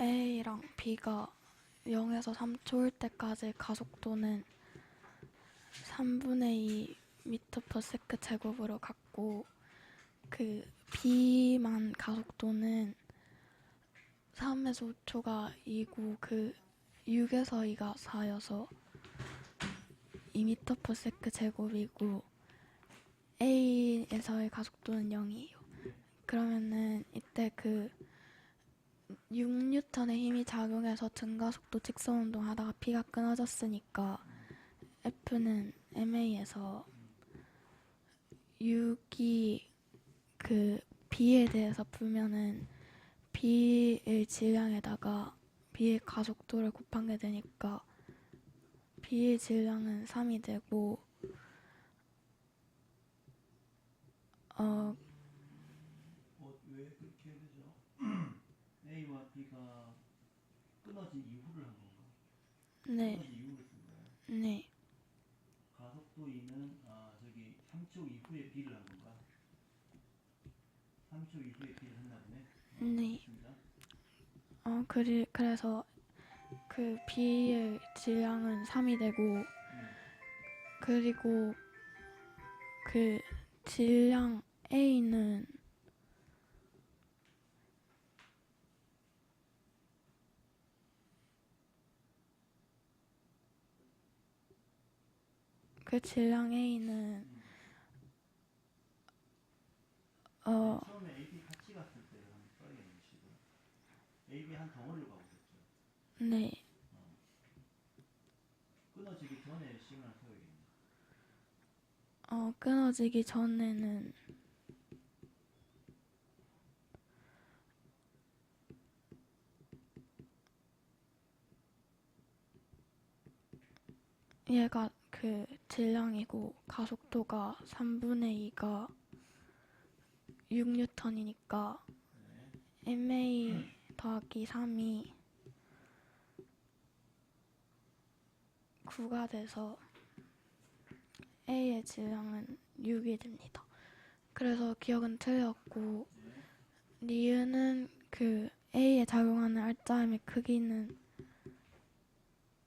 A랑 B가 0에서 3초일 때까지 가속도는 3분의 2 미터 퍼 세크 제곱으로 갔고 그 B만 가속도는 3에서 5초가 2고 그 6에서 2가 4여서 2미터 퍼 세크 제곱이고 A에서의 가속도는 0이에요. 그러면은 이때 그 6뉴턴의 힘이 작용해서 등가 속도 직선 운동하다가 B가 끊어졌으니까 F는 MA에서 6이 그 B에 대해서 풀면은 B의 질량에다가 B의 가속도를 곱한 게 되니까 B의 질량은 3이 되고 어 어, 왜 그렇게 되죠? A와 B가 끊어진 이후를 한 건가? 네, 끊어진 이후를 쓴 거예요. 네, 가속도 E는 아 저기 3초 이후에 B를 한 건가? 3초 이후에 B를 했나 보네. 어, 네. 좋습니다. 어 그리 그래서 그 B의 질량은 3이 되고 음, 그리고 그 질량 A는 그 질량 A는 음. 어 처음에 AB 같이 갔을 때를 한번 써야겠네 식을. AB 한 덩어리로 있었죠. 네, 끊어지기 전에 하나 세워야겠네. 어 끊어지기 전에는 얘가 그 질량이고 가속도가 3분의 2가 6뉴턴이니까 네. MA 더하기 3이 9가 돼서 A의 질량은 6이 됩니다. 그래서 기억은 틀렸고 리은은 그 A에 작용하는 알짜임의 크기는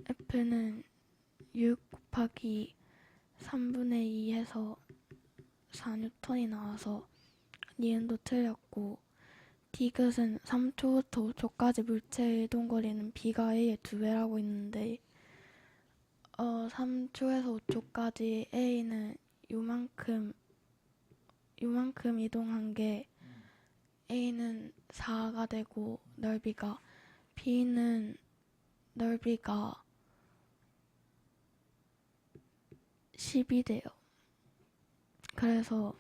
F는 6 곱하기 3분의 2 해서 4뉴턴이 나와서 니은도 틀렸고 디귿은 3초부터 5초까지 물체의 이동거리는 B가 A의 두 배라고 있는데 어 3초에서 5초까지 A는 요만큼 요만큼 이동한 게 음. A는 4가 되고 넓이가 B는 넓이가 10이 돼요. 그래서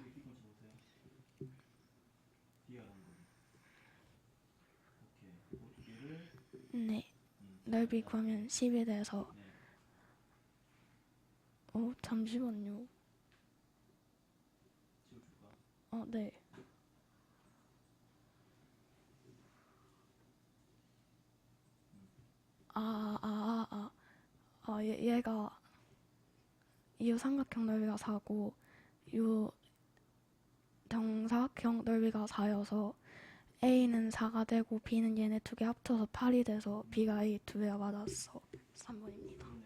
네 음, 넓이 구하면 10이 돼서 네. 어 잠시만요. 어 네. 아, 아, 아, 아, 아, 얘, 얘가 이 삼각형 넓이가 4고 요 정사각형 넓이가 4여서 A는 4가 되고 B는 얘네 두 개 합쳐서 8이 돼서 B가 A 두 배가 맞았어. 3번입니다. 음,